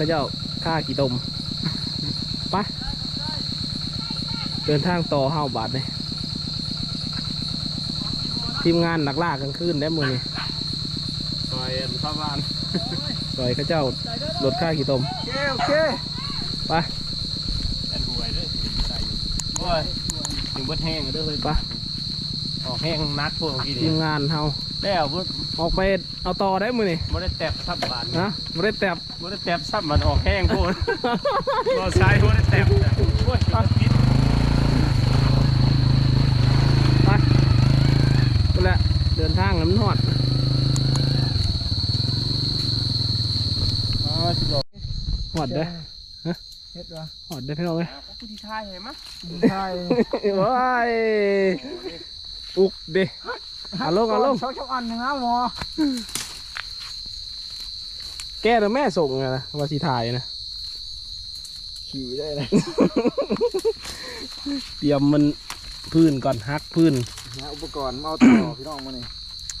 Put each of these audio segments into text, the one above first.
ก็เจ้าค่ากี่ตมไปเดินทางต่อห้าบาทเลยทีมงานหนักล่ากลางคืนได้มือนี่ซอยพระบานซอยเข้าเจ้ารถค่ากี่ตมโอเคโอเคไปแอนหวยด้วยได้อยู่โอ้ยถึงบดแห้งเด้อเฮ้ยไปออกแห้งนักพวกกี่ทีเดียมงานเฮา แล้วบ่ออกไปเอาต่อได้มือนี่บ่ได้แตบซับบาทนะไม่ได้แตบบ่ได้แตบซับมันออกแห้งโพดรอซ้ายบ่ได้แตบนะโอ้ยพิษไปนั่นแหละเดินทางน้ำหอดอ๋อสิบอกหอดได้อเฮ็ดวะหอดได้อพี่น้องเลยผู้ที่ทายเห็นมั้ยใช่ว้ายอุกดิ เอาลงเอาลงชอบชอบอันหนึ่งนะหมอแกแต่แม่ส่งไงนะว่าสีถ่ายนะ ขี่ได้เลยเตรียมมันพื้นก่อนฮักพื้นนะอุปกรณ์มาเอาต่อ พี่น้องมานี่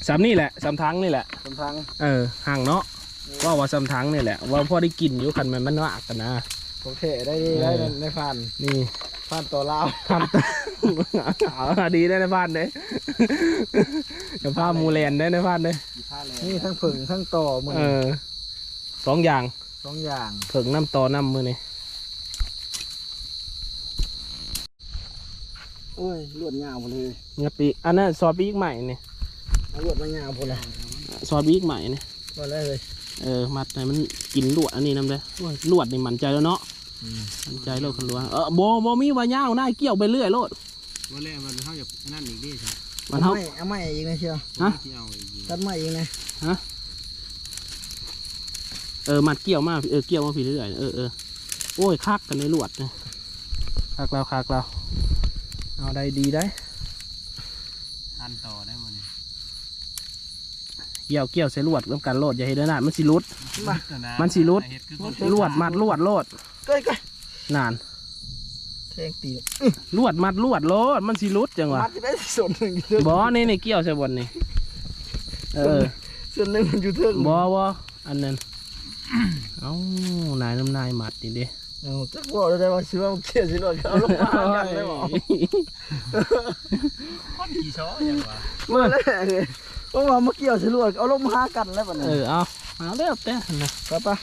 สามนี่แหละสามทั้งนี่แหละ สำทางเออห่างเนาะว่าว่าสามทั้งนี่แหละ ว่าพอได้กินอยู่คันมันมันว่ากันนะผมเทได้ได้เออได้ในฟันนี่ ฟันตัวลาวทำเอาดีได้ในบ้านเด้เดี๋ยวพาหมูแลนได้ในบ้านเด้นี่ทั้งผึ่งทั้งต่อมือเออสองอย่างสองอย่างเผิงน้ำต่อน้ำมือนี่โอ้ยลวดยาวหมดเลยเงาปีอันนั้นซอสบีกใหม่นี่เอาลวดมายาวพอละซอสบีกใหม่นี่พอแล้วเลยเออมัดให้มันกินลวดอันนี้น้ำเลยโอ้ยลวดนี่มันใจแล้วเนาะ มันใจโลดคันลวดเออโบโบมีว่าย่าวน่าเกี่ยวไปเรื่อยโลดว่าแล้วมันเฮาอยากนั่นอีกดิครับมันเท่าไม่เอาไม่อีกนะเชียวฮะที่เอาอีกตัดไม่อีกนะเออมัดเกี่ยวมาเออเกี่ยวมาผีเรื่อยๆเออเออโอ้ยคักกันในลวดเนี่ยคักแล้วคักแล้วเอาได้ดีได้ทันต่อได้มันนี่ เกี่ยวเกี่ยวใส่ลวดแล้วกันโลดอย่าให้เดินหน้ามันสิรุดมามันสิรุดเฮ็คือคนลวดมัดลวดโลดเก้ยเก้ยนานแทงตีนลวดมัดลวดโลดมันสิรุดจังวะมัดจะได้ส่วนหนึ่งอยู่เทิงบอนี่นี่เกี่ยวใส่บนนี่เออส่วนหนึ่งมันอยู่เทิงบอวอันนั้นเอ้านายน้ำนายหมัดนี่เด้เอาจักบอกได้ว่าชื่อว่าเขียนสิลวดเอาลงมากันเลยบอกคนขี่ช้ออย่างวะเมื่อแร กเลยเพราะว่าเมื่อกี้เอาสิลวดเอาลงมาหากันแล้วปะเอเนี่ยอเอาเอาแล้วแต่นะไปปะ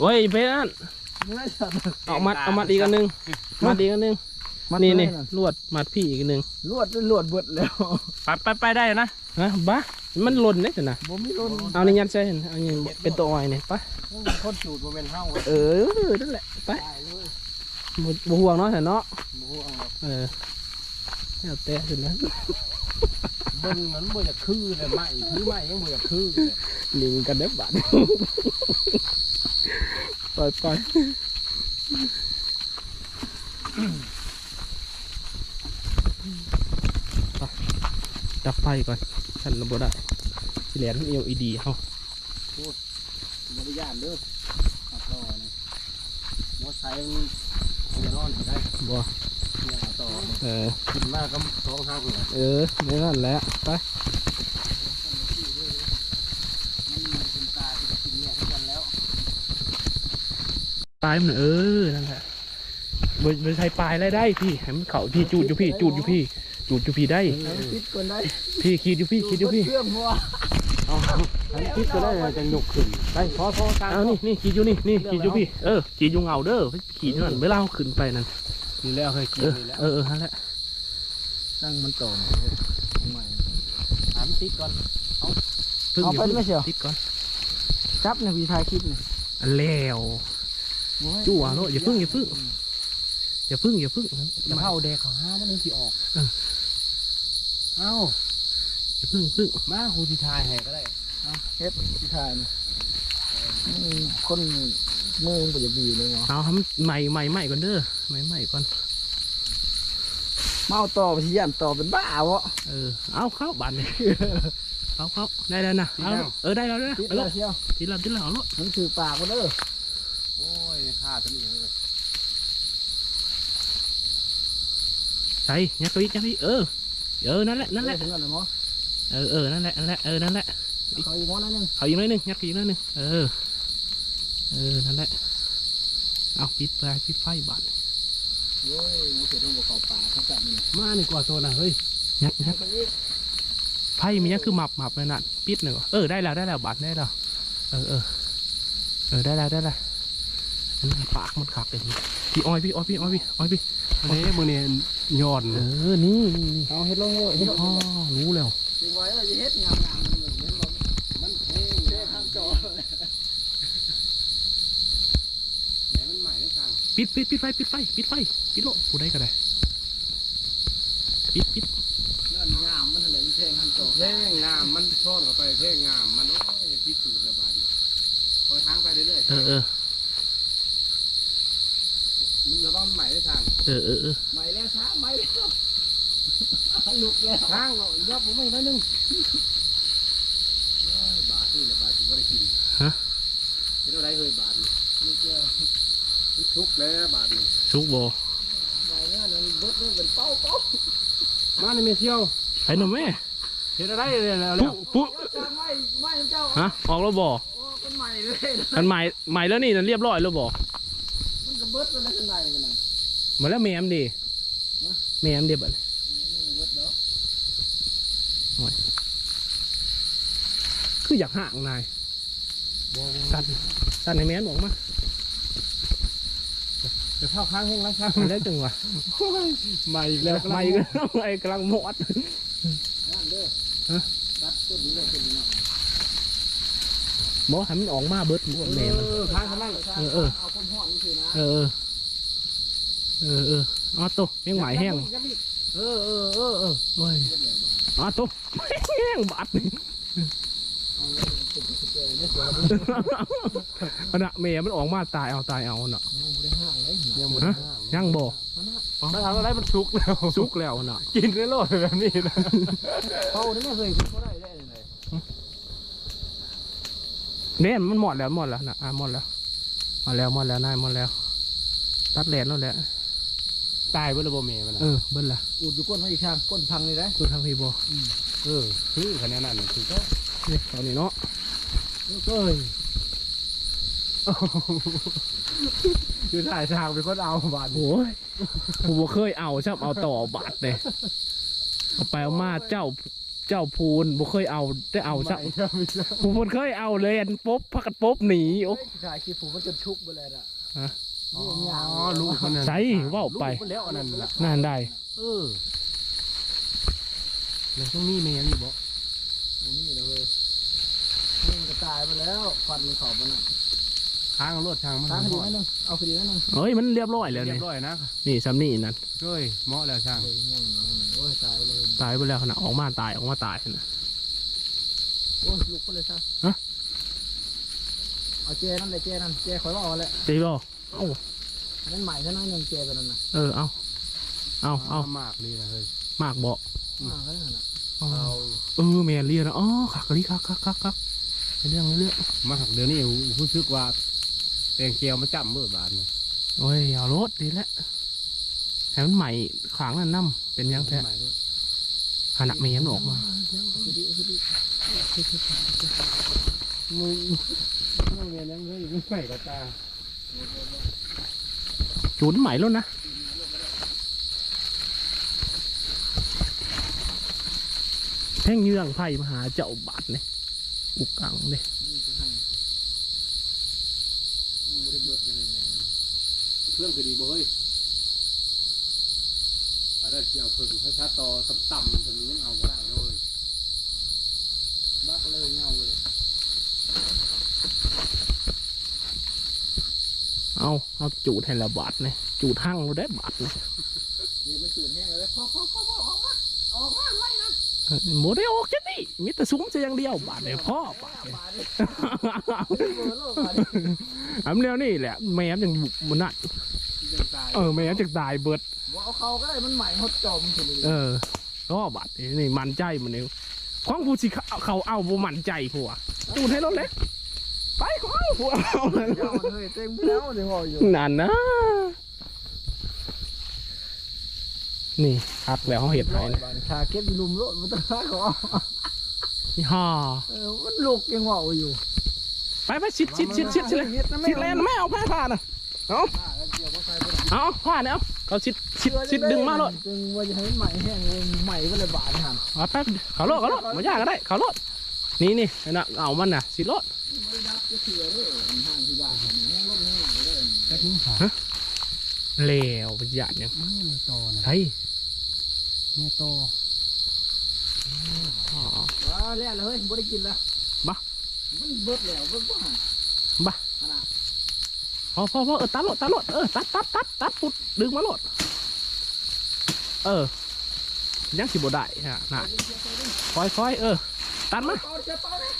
โอ้ยเพนั่นไม่สัตว์เอามัดเอามัดอีกอันหนึงมัดอีกอันหนึงนี่นี่ลวดมัดพี่อีกอันหนึงลวดลวดเบิดแล้วไปไปไปได้นะฮะบ้ามันหล่นเนี่ยจ้ะนะบ่มีลนเอาในยัดใส่เห็นเอาอย่างเป็นตัวอ้อยเนี่ยไปคนสูตรบ่เป็นเฮาเออนั่นแหละไปบ่บ่ห่วงเนาะแต่เนาะเออแล้วแต่สุดนะ เบิ่งมันบ่อยากคือเลยไม่คือไม่ยังบ่อยากคือเลยลิงกันเด็บบัดปล่อยปล่อยไปดับไฟก่อนฉันระบบได้เหรียญเอลอีดีเฮาบริยานเด้อตัดต่อนี่มอไซค์มันจะนอนได้บ่ เออ กินมากก็สองห้าคนละเออไม่นั่นแหละไปปลายมันเออ นั่นแหละบนบนไทยปลายได้ได้พี่ให้มันเขาพี่จูดอยู่พี่จูดอยู่พี่ จูดอยู่พี่ได้ปิดก่อนได้พี่ขีดอยู่พี่ขีดอยู่พี่เครื่องหัวเอาคิดก็ได้จะยกขึ้นไปพอพอตามเอานี่นี่ขีดอยู่นี่นี่ขีดอยู่พี่เออขีดอยู่เงาเด้อขีดอยู่นั่นเวลาขึ้นไปนั่น นี่แล้วเคยกินเออนี่แล้วเออเออนั่นแหละตั้งมันต่อใหม่ถามติดก่อนพึ่งเอาอย่าไปพึ่งไม่เชียวติดก่อนจับเนี่ยพี่ถ่ายคลิปเนี่ยอันแล้วจู่อะโลดอย่าพึ่งอย่าพึ่งอย่าพึ่งอย่าพึ่งจะเข้าแดกเขาห้ามันนึงสิออกเอ้าอย่าพึ่งอย่าพึ่งมาครูที่ทายแห่ก็ได้เฮ็ดพี่ถ่ายเนี่ ยอืมคนมือมันก็จะดีเลยวะเอาทำใหม่ใหม่ใหม่ก่อนเด้อใหม่ใหม่ก่อนเมาต่อไปสิยันต่อเป็นบ้าวะเออเอาเข้าบันเลยเข้าเข้าได้แล้วนะเอาเออได้แล้วได้แล้วติดเอาแล้ลูวกเชียวทีละทีละเอาลูกมันถือปากมาเด้อโอ้ผ้าตัวนี้เลยใส่ยักษ์อีกยักษ์อีกเออเออนั่นแหละนั่นแหละถึงกันเลยมั้งเออเออนั่นแหละนั่นแหละเออนั่นแหละเขาอีกมั้งนั่นยังเอาอีกหน้อยหนึงยักษ์อีกหน้อยหนึงเออ เออ นั่นแหละ เอาปิดไปปิดไฟบาดโอ้ยมันเกิดต้องบวกเขาป่าเขาจับมันมานี่กว่าตัวน่ะเฮ้ย ยักษ์ยักษ์ไพ่มันยังคือหมับหมับเลยน่ะปิดหนึ่งเออ ได้แล้ว ได้แล้วบาดได้แล้ว เออเออเออ ได้แล้ว ได้แล้วอันนั้นปากมันขักเลยทีพี่อ้อยพี่อ้อยพี่อ้อยพี่อ้อยพี่อันนี้มือนี่ย้อน เออนี่นี่นี่ เอาเฮ็ดลงเลยเฮ็ดลงอ๋อรู้แล้วจริงไว้เออจะเฮ็ดงามงามมันเหมือนเฮ็ดลง มันแห้ง เฮ็ดทางจอ แหนมันใหม่ด้วยทาง ปิดปิดปิดไฟปิดไฟปิดไฟปิดโลผู้ใดก็ได้ปิดปิดเงื่อนงามมันอะไรมันแทงทางจอแห้งงามมันซ่อนเข้าไปแห้งงามมันโอ้ยพิสูจน์ระบาดนี้พอทางไปเรื่อยเออเออๆมันระวังมันใหม่ด้วยทางเออเออเออไม่แล้วช้าไม่แล้วลุกแล้วทางเรายอบผมไม่น้อยหนึงโอ้ยบาทนี่ระบาดที่ไม่ได้กินเป็นอะไรเฮ้ยบาทนี่ลุกแล้วมัน ทุกข์แล้วบาทนี่ซุกโบไม่เนี่ยมันเบิดมันเป็นเป้าเป้ามาในเมเที่ยวไอ้หนุ่มแม่เห็นอะไรเลยแล้วปุ๊ปุ๊จ้าไม่ไม่เจ้าฮะออกแล้วบ่โอ้เป็นใหม่เลยนะมันใหม่ใหม่แล้วนี่นั่นเรียบร้อยแล้วบ่มันก็เบิดแล้วข้างในมันน่ะมาแล้วแมมดิแมมเดียบดมันเบิดแล้วคืออยากห่างนายตัดตัดในแมนบอกมา จะเข้าข้างแห้งแล้วข้างอันนี้จังหวะใหม่อีกแล้แล้ววไม่ก็ไอ้กำลังหมดนั่นเด้อฮะตัดต้นนี้เลยต้นนี้เนาะบอกให้มันออกมาเบิดบวแมมันเออข้างข้างนั่งเออเออเอาความห้อนนี่คือนะเออเออเอออ๋อโตแห้งใหม่แห้งเออเออเออเออโอ้ยอ๋อโตแห้งบาดนี่เอาเลยติดติดเลยเนี่ยเสืออันน่ะแม่มันออกมาตายเอาตายเอาน่ะ ฮะยังบ่ถ้าทำอะไรมันสุกแล้วสุกแล้วน่ะ กินได้โลดแบบนี้นะเขาเนี่ยไม่เคยเขาได้ได้เลยเนี่ยมันหมดแล้วหมดแล้วน่ะอะหมดแล้วหมดแล้วหมดแล้วนายหมดแล้ว ตัดแหลนแล้วแหละตายเบอร์โบเมมันเออเบิ้ลละอุดอยู่ก้นไม่อีกข้างก้นพังเลยนะดูทางพี่บ่เออคือคะแนนนั้นคือก็นี่ตอนนี้เนาะเอ้ย คือถ่ายทางเป็นคนเอาบาทโอ้ยผมบ่เคยเอาชอบเอาต่อบาทเลยเอาไปเอามาเจ้าเจ้าพูนบ่เคยเอาได้เอาซะไม่ใช่ไม่ใช่ผมบ่เคยเอาเลยอันปุ๊บพักกันปุ๊บหนีโอ้ถ่ายคลิปผมมันจนชุกไปเลยอะฮะอ๋อลูกมันนั่นใส่ว่าวไปลูกมันแล้วอันนั้นน่ะนั่นได้เออแล้วต้องมีเมนอยู่บ่ผมนี่เลยนี่มันก็ตายไปแล้วฟันขอบมันอะ ค้างเอารถทางมันทางคดีนั่นนึงเอาคดีนั่นนึงเอ้ยมันเรียบร้อยแล้วเรียนี่บร้อยนะนี่ซ้ำนี่นั่นเฮ้ยเหมาะแล้วช่างโอ้ยง่วงโอ้ยตายเลยตายไปแล้วขนาดออกมาตายออกมาตายนะโอ้ยลุกไปเลยซะฮะเอาเจนั่นเลยเจนั่นเจคอยว่าเอาแหละตีบ่เอ้าอันนั้นใหม่ซะน้อยหนึ่งเจตัวนั้นน่ะเออเอาเอาเอามากนี่นะเฮ้ยมากบ่อ่าก็นั่นน่ะเอาเอาเออแมนเรียนะอ๋อคักกะลิคักคักคักคักไปเรื่องเรื่องมาหักเดี๋ยวนี้รู้สึกว่า แตงเกียวมาจับเมื่อบาทเนี่ยโอ้ยเอารถดีแล้วแถมมันใหม่ขางนั่นน้ำเป็นยังแท้ขนาดไม่ยันออกมาเอาคดีเอาคดีมึงมึงเรียนยังเฮ้ยมึงใส่กับตาจุนใหม่แล้วนะแท่งเยื่องไผ่มหาเจ้าบาทเนี่ยอุกกังเลย เพื่องคือดีบ่เฮ้ยอะไรที่เอาเพิ่งถ้าชัดต่อต่ำๆตรงนี้ยังเอาไม่ได้เลยบ้าก็เลยเงาเลยเอาเอาจูดให้ละบาทเนี่ยจูดหั่งเราได้บาทเนี่ย โมได้ออกจะนี่มีแต่ซุ้มจะอยังเดียวบาทเนี่ยพ่อบาทเนี่ยบาดดิเบอร์โลกบาดดิอันเดียวนี่แหละแม่มยังมันนั่นที่จะตายเออแม่มจะตายเบิดว่าเอาเขาก็ได้มันใหม่หดจอมสุดเลยเออก็บาทนี่มันใจมันนี่ของผู้สิเขาเขาเอาบ่มันใจผัวจูดให้รถเล็กไปของเอาผัวเอานั่นเจ้าเฮ้ยเต็มแล้วเดี๋ยวอยู่นั่นนะ นี่คักแล้วเขาเห็ดไหนนะชาเก็บลุมรถมันต้องรักเขานี่ฮ่าเออมันลูกยังว่าอยู่ไปไปชิดชิดชิดชิดชิดเลยชิดแลนไม่เอาผ้าผ่าน่ะเอาเอาผ้าเนี่ยเอาเขาชิดชิดชิดดึงมาเลยดึงว่าจะให้มันใหม่แห้งเองใหม่ก็เลยบาดหันเอาแป๊บเขาโลดเขาโลดมายากก็ได้เขาโลดนี่นี่ไอ้น่ะเอามันน่ะชิดโลดไม่ได้รับจะเถื่อเลยห้างที่บ้านแห้งรถแห้งไหลเลยแค่ทิ้งขา เลวประหยัดยังนี่ในโตนะไทยเนี่ยโตอ๋อว้าแล้วเลยไม่ได้กินละบ่มันเบิดแล้วเบิดว่าบ่พอพอพอเออตัดโลดตัดโลดเออตัดตัดตัดตัดปุดดึงมาโลดเออยังสิบได้ฮะน่ะคอยคอยเออตัดมาเป่าเจ้าเป่าเลย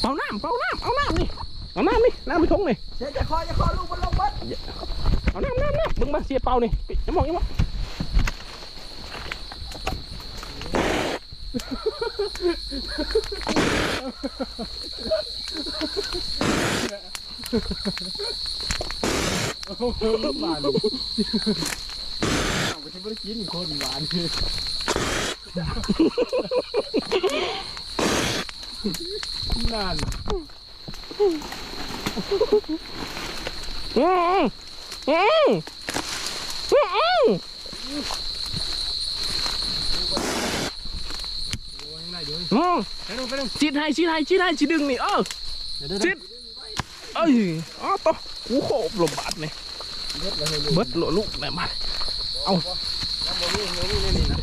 เป่าน้ำเป่าน้ำเอาน้ำนี่เอาน้ำนี่น้ำไปทงนี่เสียจะคอยจะคอยลูกมันลงบัด เอาน้ำน้ำน้ำมึงมาเสียเป่านี่ปิดยังมองยังมองบานเอาไปที่ไม่ได้กินคนบานคือนั่นอืม อืมอืมโอ้ยยังไงอยู่อืมไปดูไปดูชิดให้ชิดให้ชิดให้ชิดดึงนี่เออเดี๋ยวเดี๋ยวชิดเอ้ยอ๋อต่อกูโคบลมบาดนี่เบิดเลยลูกเบิดโหลลูกแม่มาเอาน้ำบ่มีน้ำมีนี่นะ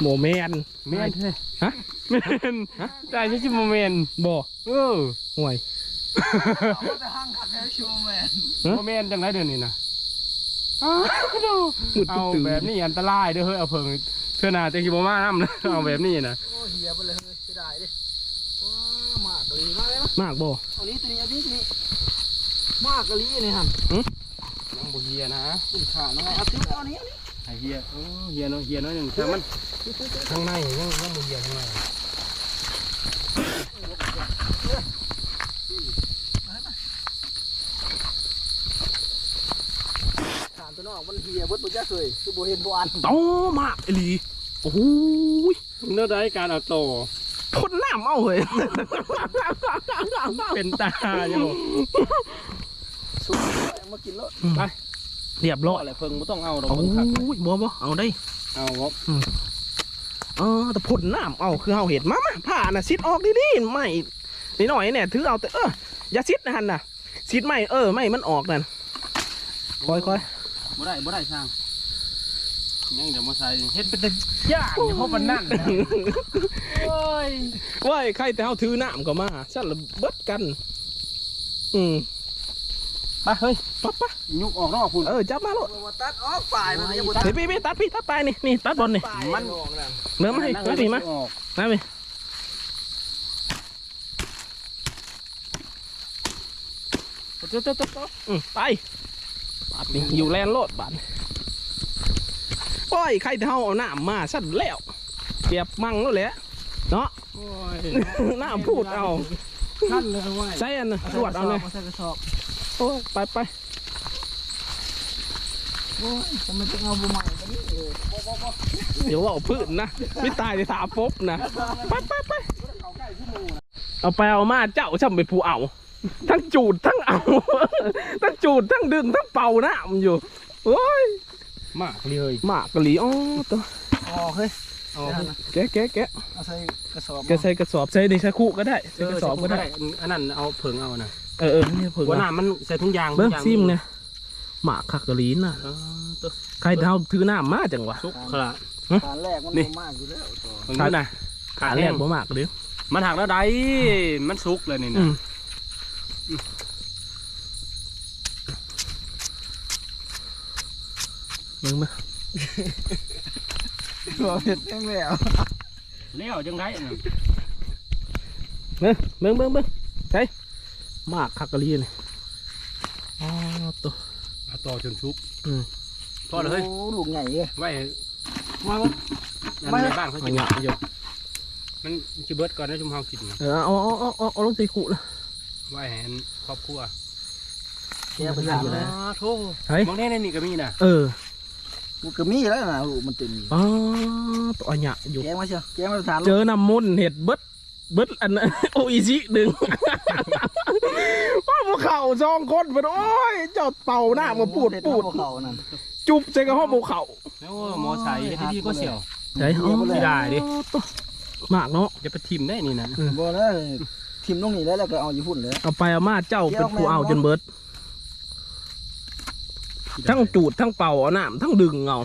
โมเมนเมนใช่ฮะเมนฮะได้ใช่ชิโมเมนบ่เออห่วย เอาแต่ห้างขัดแล้วชูแมนโมเมนจังไรเดือนนี้นะอ้าวดูมุดเอาตื่นแบบนี้อันตรายเด้อเฮ้ยเอาเพิ่งเทื่อหนาจะคิดว่ามาน้ำนะเอาแบบนี้นะโอ้เฮียไปเลยเสียดายดิว้ามากกะลีมากเลยนะมากบ่เอานี้ตัวนี้เอานี้ตัวนี้มากกะลีนี่ฮะยังบ่เฮียนะขึ้นขาน้องไงเอาติ้วเอานี้เอานี้ไอเฮียเออเฮียเนาะเฮียน้อยหนึ่งแต่มันข้างในยังยังบ่เฮียข้างใน ขา วนอกมันเฮียเบิดบ่จะเคยคือบ่เห็นบ่อันโตมากไอ้หลีโอ้โหยเนื้อได้การเอาโตพ่นน้ำเอาเฮ้ยเป็นตาอยู่สุดมากินแล้วเรียบร้อยอะไรเพิ่งบ่ต้องเอาดอกโอ้ยบ่บ่เอาได้เอาบ่เออแต่พ่นน้ำเอาคือเอาเห็ดมามาผ่าน่ะซิดออกดีๆไม่นิดหน่อยเนี่ยถือเอาแต่เอออย่าซิดนะฮันน่ะซิดไม่เออไม่มันออกนั่นคอยคอย บ่ได้บ่ได้ช่างยังเดี๋ยวมาใส่เฮ็ดเป็นแต่ยากอย่าพบมันนั่นนะโอ้ยว้ายใครแต่เอาถือน้ำก็มาสั่นละเบิดกัน อืมไปเฮ้ยปั๊บปะยุกออกนอกคุณเออจับมาโลดมาตัดออกฝ่ายมันยังบ่เดี๋ยวพี่พี่ตัดพี่ตัดไปนี่นี่ตัดบอลนี่มันเนื้อมาให้มาพี่มาออกมาพี่เจ้าเจ้าเจ้าเจ้าอืมไป บาดนี่อยู่แลนโลดบาดนี่โอ้ยใครจะเอาเอาน้ำมาสั่นแล้วเปียบมั่งแล้วแหละเนาะโอ้ยน้ำพูดเอาขั้นเลยว่าใช่อันน่ะตรวจเอาเลยใส่กระสอบโอ้ยไปไปโอ้ยทำไมต้องเอาบ่ใหม่กันนี่เออเดี๋ยวเอาพืชนะไม่ตายในถาปบนะไปไปไปเอาไปเอามาเจ้าช่ำไปผู้เอา ทั้งจูดทั้งเอา ทั้งจูดทั้งดึงทั้งเป่าน้ำอยู่โอ้ยมากเลยหมากกะหลีอ๋อตัวออกเฮ้ยเอาแกะแกะแกะเอาใส่กระสอบแกะใส่กระสอบใส่ในชะคุก็ได้ใส่กระสอบก็ได้อันนั้นเอาเผิงเอานะเออเออนี่เพิ่งหัวหมาน้ามันใส่ถุงยางเบิ้งถุยางซิมเนี่ยหมากคักกะหลีน่ะเออตัวใครเท้าถือน้ำมาจังวะซุกขละการแรกมันนี่บ่มากอยู่แล้วต่อเบิ่งดูนะขาแรกบ่หมากเลยมันหักแล้วได้มันซุกเลยนี่อืนะ มเบิ้งมาตัวเผ็ดแห้งแล้วเลี้ยวจังไรน่ะเบิ้งเบิ้งเบิ้งเบิ้งใช่หมากคักกะหลีนี่อ๋อตัวเอาต่อจนซุกอืมพอเลยเฮ้ยโอ้ลูกใหญ่เลยไว้ไว้ไว้นั่นในบ้านเขามัจะนหยาบอยู่มันจะเบิดก่อนนะชุมเฮากินนะเออเอาเอาเอาเอาเอาลงใส่ขู่ละ ไว้แหนครอบครัวแกเป็นอย่างไรอ๋อโธ่เฮ้ยมองแน่ในนี่ก็มีน่ะเออกูก็มีแล้วนะลูกมันเต็มอยู่อ๋อตัวอันเนี้ยอยู่แกงมาเชียวแกงมาสถานเจอน้ำมุนต์เห็ดเบิดเบิดอันนั้นโออิชิดึงว่าพวกเขาสองคนเป็นโอ้ยเจ้าเป่าหน้ามาปูดปูดเขานั่นจุบใส่กระห้องภูเขาแล้วหมอใส่ให้ดีก็เสียวใช่ไม่ได้ดิมากเนาะจะไปทิมได้นี่นะบ่ได้ ทิมลงนี่แล้วแล้วก็เอาอยู่พุ่นเลย เอาไปเอามาเจ้าเป็นผู้เอาจนเบิด ทั้งจูดทั้งเป่าเอาน้ำทั้งดึงเอา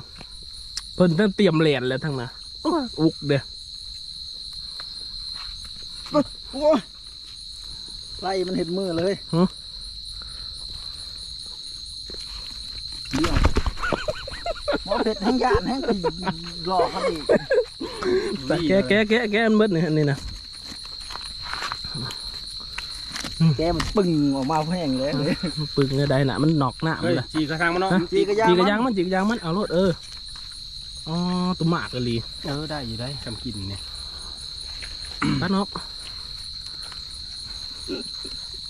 เพิ่นทั้งเตรียมเหรียญแล้วทั้งนะโอ้ยอุกเด้อโอ้ยไล่มันเห็ดมือเลยเดี๋ยวหมอเผ็ดแห้งยานแห้งไปหลอกเขาอีกแต่แกะแกะแกะแกะมันเบิดนี่อันนี่นะ แกมันปึ้งออกมาแห้งเลยมันปึงไงได้น่ะมันนอกหน้ามัเฮ้นยละจีกระทางมันเนาะฮะจีกระยางจีกระยางมันจีกระยางมันเอารถเอออ๋อตัวหมากกะลีเออได้อยู่ได้ทำกินเนี่ยป้าเนาะ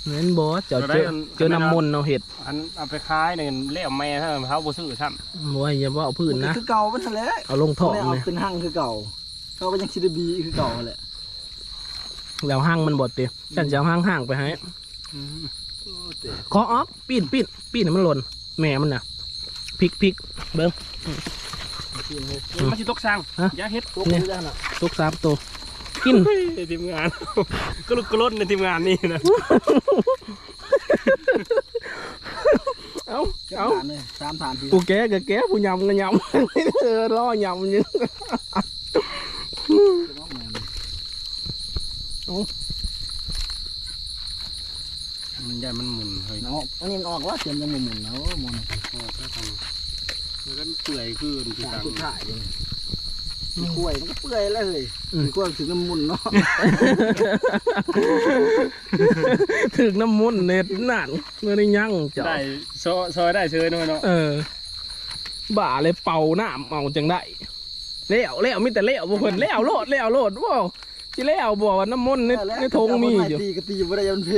เน้นบอสเจ้าเจอเจอน้ำมนต์เอาเห็ดอันเอาไปขายเนี่ยเลี้ยแม่ถ้าเขาบ่ซื้อซ้ำบ่ว่าอย่าว่าเอาพื้นนะคือเก่ามันทะเลเอาลงท่อไม่เอาเลยเป็นหั่งคือเก่าเขาก็ยังคิดบีคือเก่าแหละ แล้วห้างมันบดเตียฉันจะเอาห้างห้างๆไปให้ขอออกปีนปีนปีนให้มันหล่นแม่มันน่ะพลิกพลิกเบิ้งมันสิตกสั่งฮะยาเฮ็ดตัวเนี่ยนี้ได้น่ะทุกสามตัวกินเฮ้ยทีมงานก็ลุกกระล้นในทีมงานนี่นะเอาเจ้าเอาฐานเลยสามฐานทีผู้แกก็แกผู้ยำก็ยำเออล่อยำอยู่มันใหญ่มันหมุนเฮ้ยเนาะอันนี้มันออกว่าเสียงยังหมุนๆนะโอ้หมุนออกแล้วทางมันก็เปื่อยขึ้นที่ฐานต่างสุดท้ายเลยมีกล้วยมันก็เปื่อยแล้วเลยมีกล้วยถึงน้ำมุนเนาะถึงน้ำมุนต์เน็ตนั่นเมื่อได้ยั่งเจ้าได้ซอยซอยได้เชยหน่อยเนาะเออ บ่าเลยเป่าน้ำเอาจังได้เลี้ยวเลี้ยวมีแต่เลี้ยวบ่เพิ่นเลี้ยวโลดเลี้ยวโลดว้าว ที่เลี้ยวบ่ว่าน้ำมนต์ในในทงมีอยู่ตีก็ตีบ่ได้ยันเพ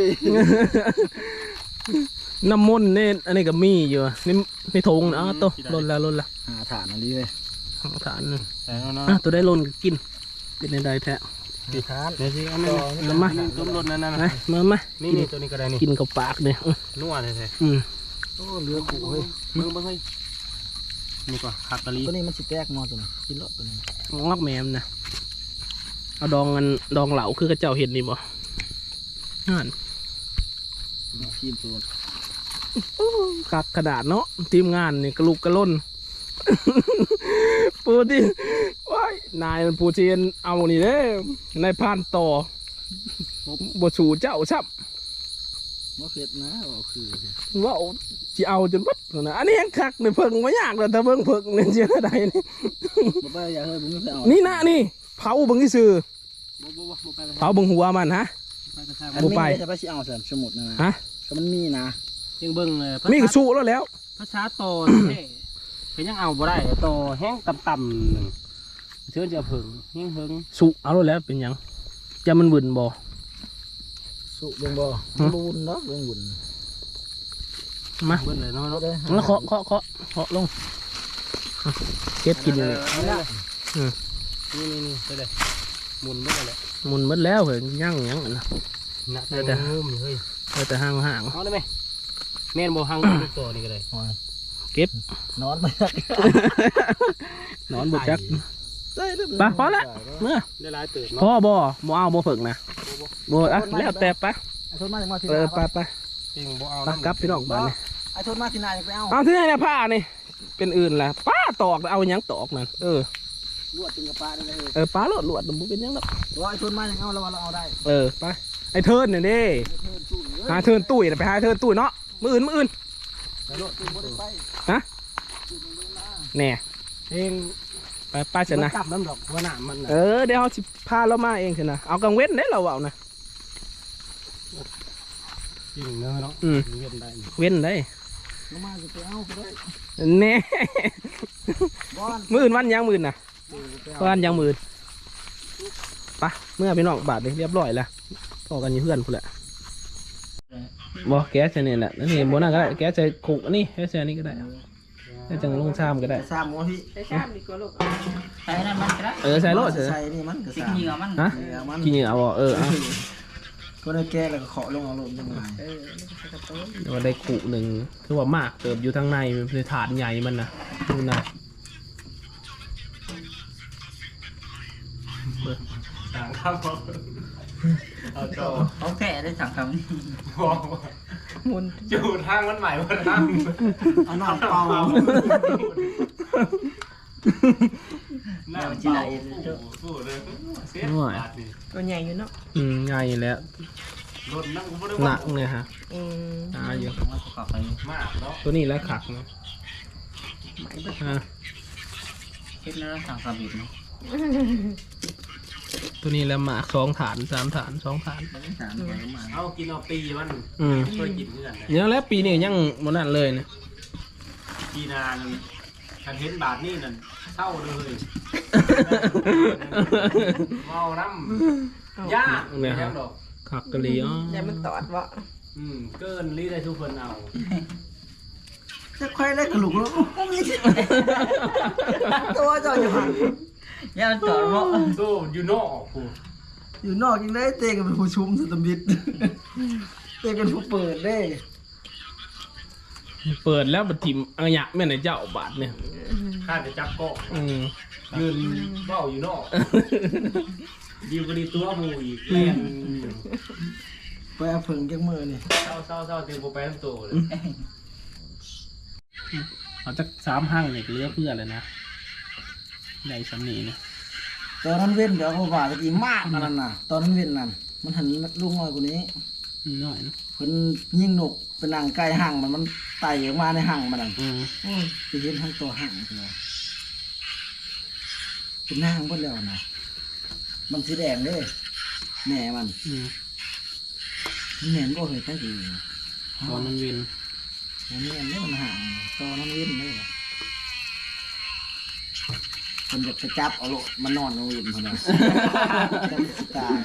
น้ำมนต์เนี่ยอันนี้ก็มีอยู่นี่ในทงนะอ้าวโตลนแล้วลนแล้วหาฐานอันนี้เลยฐานหนึ่งแต่เนาะอะตัวได้ลนก็กินเป็นในใดแท้ฐานเดี๋ยวสิอันนั้นน้ำมาต้มรสนั่นไหนนะมามานี่นี่ตัวนี้ก็ได้นี่กินกับปากเนี่ยอื้อนัวเลยแท้อืมโอ้เรือขู่เฮ้ยเบิ่งเบิ่งเฮ้ยนี่ก็หักกะลีตัวนี้มันสิแตกมอตัวนี้กินรถตัวนี้งอกแมมนะ เอาดองกันดองเหลาคือกระเจ้าเห็นนี่บ่นั่นทีมตัวคักขนาดเนาะทีมงานนี่กระลุกกระล่นปูที่ว้ายนายมันปูเชียนเอานี่เด้นายพรานต่อบสูเจ้าซับ บ่เผ็ดนะเอาคือว่าจะเอาจนวัดนะอันนี้ยังคักในเพิ่งไม่ยากเลยแต่เพิ่งเพิ่งเนี่ยเชื่อได้นี่บ่ไปอย่าเฮ้ยบ่มีใครเอานี่นะนี่เผาเบังที่ซื้อบ่บ่บ่บ่ไปกระเผาเบังหัวมันฮะไปกระชากอันบ่นี้ไปจะไปสิเอาใส่สมุดนะนะฮะก็มันมีนะยังเบิ่งเลยมีกระสู้แล้วแล้วภาษาโตแท้ก็ยังเอาบ่ได้โตแห้งต่ำๆหนึงเชิญจะเพิ่งแห้งเพิ่งสู้เอาแล้วแล้วเป็นหยังจะมันวุ่นบ่ สุเบิ่งบ่ฮะบูนเนาะเบิ่งบุญมาเบิ่งเลยเนาะก็เนาะได้แล้วเคาะเคาะเคาะเคาะลงอะเก็บกินเลยเอาเลยอืมนี่นี่นี่ไปเลยหมุนเบิ่งเลยหมุนหมดแล้วเหรยังหยังอะนะหนักเดี๋แต่ยวงุ้มอยู่เฮ้ยเอาแต่ห่างห่างเอาได้ไหมแม่นบ่หังทุกตัวนี่ก็ได้เก็บนอนไปจักนอนบดจัก ได้เด้ไปพอละเมื่อได้หลายตื่นพ่อเนาะบ่บ่เอาบ่ฝึกนะบ่อะแล้วแต่ไปไอ้ทนมาถึงมาที่เออนาไปไปจริงบ่เอาไปกลับพี่น้องบ้านนี่ไอ้ทนมาที่นาจะไปเอาเอาที่ไหนนะผ้านี่เป็นอื่นแหละป้าตอกเอาหยังตอกนั่นเออลวดจึงกับปลาได้เลยเออป้าโลดลวดมันบ่เป็นหยังหรอกว่าไอ้ทนมาถึงเอาแล้วว่าเราเอาได้เออไปไอ้เทิร์นเนี่ยดิไอ้เทินสู้เลยหาเทิร์นตุ้ยน่ะไปหาเทิร์นตุ้ยเนาะมืออื่นมืออื่นสู้บ่ได้ไปฮะสู้มันลงมาแน่เอง ไปป้าชนะกลับน้ำดอกว่าหนามันเออเดี๋ยวเขาสิพาเรามาเองชนะเอากังเว้นได้เราเอานะจริงเนาะเนาะอืมเวียนได้นี่เว้นได้ลงมาจะไปเอาก็ได้แน่บอนมืออื่นวันยังมืออื่นน่ะสู้ไปเอาวันยังมืออื่นไปเมื่อพี่น้องบาทนี่เรียบร้อยแล้วพอกันอยู่เพื่อนพูดแหละบอแก๊สเนี่ยแหละนั่นนี่บนนั่นก็ได้แก๊สใส่คุกอันนี่แก๊สใส่อันนี้ก็ได้ แก๊สจังลงชามก็ได้สร้างหมอพี่ใช้ชามดีกว่าลูกใส่นั่นมันก็ได้เออใส่โลดใส่ใส่นี่มันก็ติ๊สกร้างเหงื่อมันฮะเหงื่อมันกินเหงื่อเอาบ่เออเอาก็ได้แก้แล้วก็เคาะลงเอาลงจังไงเออแล้วก็ใส่กระโต๊ะเดี๋ยวได้ขุหนึ่งคือว่ามากเติบอยู่ทางในมันเป็นถาดใหญ่มันนะดูนะต่างครับผมเอาโจเขาแค่ได้สั่งคำนี้ บอกว่า หมุนจูดทางมันใหม่ว่าทางเอาน้ำเปล่าน้ำเปล่าสู้เลยเสียบาทนี่ตัวใหญ่อยู่เนาะอืมใหญ่แล้วรถนั่งก็ไม่ได้หนัว่ากเลยฮะอืมตาอยู่ผมว่าประกอบไปมากเนาะตัวนี้แล้วขักนะหมายเบิดฮะคิดแล้วสั่งคำบิดนะ ตัวนี้แล้วหมากสองฐานสามฐานสองฐานไม่สามใหญ่มาเอากินเอาปีมันอืม ช่วยกินเพื่อนเลยยังแล้วปีนี้ยังโมนั่นเลยนะปีนานคันเห็นบาทนี่นั่นเศร้าเลยเมาน้ำยากเนี่ยครับดอกขักกะลีอ๋ออย่ามันตอดวะอืมเกินรีได้ทุกคนเอาจะค่อยได้กระลุกแล้วก็มีสิตัวเจออยู่ห่าง ย่ามันจอดเพราะโซ่ยูโน่กูอยู่นอกยังได้เตะกันเป็นผู้ชุมสตมิตเตะกันผู้เปิดได้ เปิดแล้วบัดทิมอังยะแม่ไหนเจ้าบาทเนี่ยข้าจะจับกล้องอืมยืนเบ้าอยู่นอกดีบดีตัวหมูอีกแล่นไปเอาเพิ่งจักมือนี่เศร้าเศร้าเศร้าเต็มโปรแปมตัวเลยเอาจากสามห้างเนี่ยเหลือเพื่อเลยนะได้สำนีนะ ตอนนั้นเว้นเดี๋ยวเขาว่าตะกี้มากอันนั่นน่ะ ตอนนั้นเว้นนั่นมันหันลูกน้อยกว่านี้หน่อยนะเพิ่นยิงนกเป็นนางไก่ห่างมันมันไต่ออกมาในห่างมันนั่นอืมโอ้ยไปเห็นทั้งตัวห่างเลยเป็นนางเพิ่นแล้วนะมันสีแดงเด้แม่มันอืมแม่นบ่เคยตั้งทีตอนนั้นเวียนมันแม่นเด้มันห่างตอนนั้นเว้นเด้เพิ่นอยากไปจับเอาโลกมันนอนลงเว้นเพิ่นน่ะจับสิตาย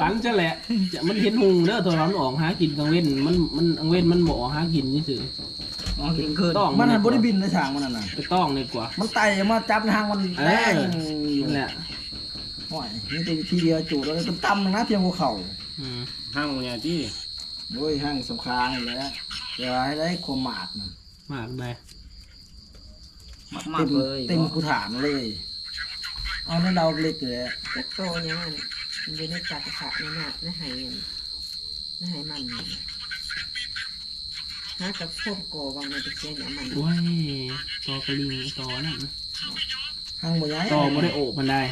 ฝันจะแหละจะมันเห็นหุงเด้อตัวร้อนออกหากินกลางเว้นมันมันกลางเว้นมันบ่ออกหากินนี่สื่อมองเห็นคืนต้องมันหันบ่ได้บินในทางมันนั่นน่ะไปต้องเลยกว่า มันไต่มาจับในห่างมันเอแรองนั่นแหละโอ้ยนี่แต่ทีเดียวจูดแล้วต่ำๆนะเพียงหัวเข่าอืมห้างอย่างที่โอ้ยห้างสงครามนี่แหละเดี๋ยวให้ได้ความหมาดมันมากได้ มากมาเต็กมเลยเต็มกูถามเลย เอาในเราเล็กเลยจักโตยังไงมันอยู่ในจักรพรรดินี่น่ะในไหายในไหายมันนี่หากับพวกโกบางในตะเกียงเนี่ยมันโอ้ยตอกระลิงตอนั่นนะห้างบ่ย้ายตอไม่ได้โอบมันได้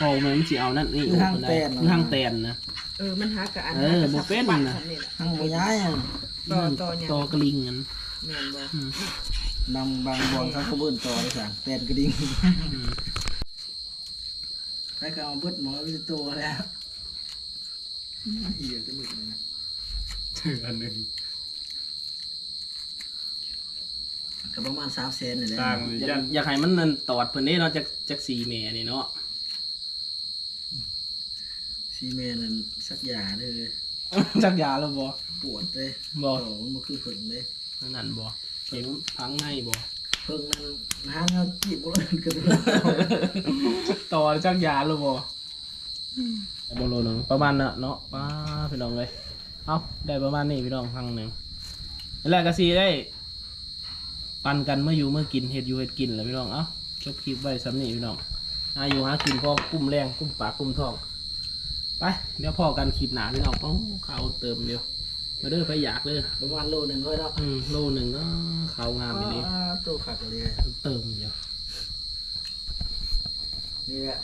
ตอมันมันสิเอานั่นนี่คือโอบห้างมันได้แตนคือห้างแตนนะเออมันหากับอันเออบ่เป็นน่ะน่ะนี่แหละห้างบ่ย้ายอะต่อต่อเนี่ยตอกระลิงกันแม่นบ่ อืมนำบางบอลเขาเขาเบิ่นต่อเลยสั่งแตนกระดิ่งอืมใครก็เอาเบิดหมอวิโตแล้วเหี้ยจะมึกเลยนะถืออันหนึ่งก็ประมาณ3แสนนี่แหละต่างอยายักนอยากให้มันนั่นตอดเพิ่นเด้เนาะจากจากสีแม่นี่เนาะซีเมนต์นั่นสักยาเลยจักยาแล้วบ่ปวดเลยบ่โอ้มันบ่คือเพิ่งเลยนั่นบ่ เข็มพังในบ่เพิ่งนั้นหางเอาจีบบ่เลยก็บ่ต่อจักยาแล้วบ่บ่โลนึงประมาณน่ะเนาะป้าพี่น้องเลยเอาได้ประมาณนี้พี่น้องครั้งหนึงแล้วก็สิได้ ปันกันเมื่ออยู่เมื่อกินเฮ็ดอยู่เฮ็ดกินแหล้วพี่น้องเอ้าจบคลิปไว้สำนี้พี่น้องหาอยู่หากินพอกุ้มแรงกุ้มปากกุ้มท้องไปเดี๋ยวพอกันคลิปหนาพี่น้องโอ้ข้าวเติมเดียว มาเด้อไปอยากเด้อประมาณโลหนึงเลยเนาะอืมโลหนึ่งก็ข้าวงามอย่างนี้อ่าตัวขัดเลยเติมเดียวนี่แหละ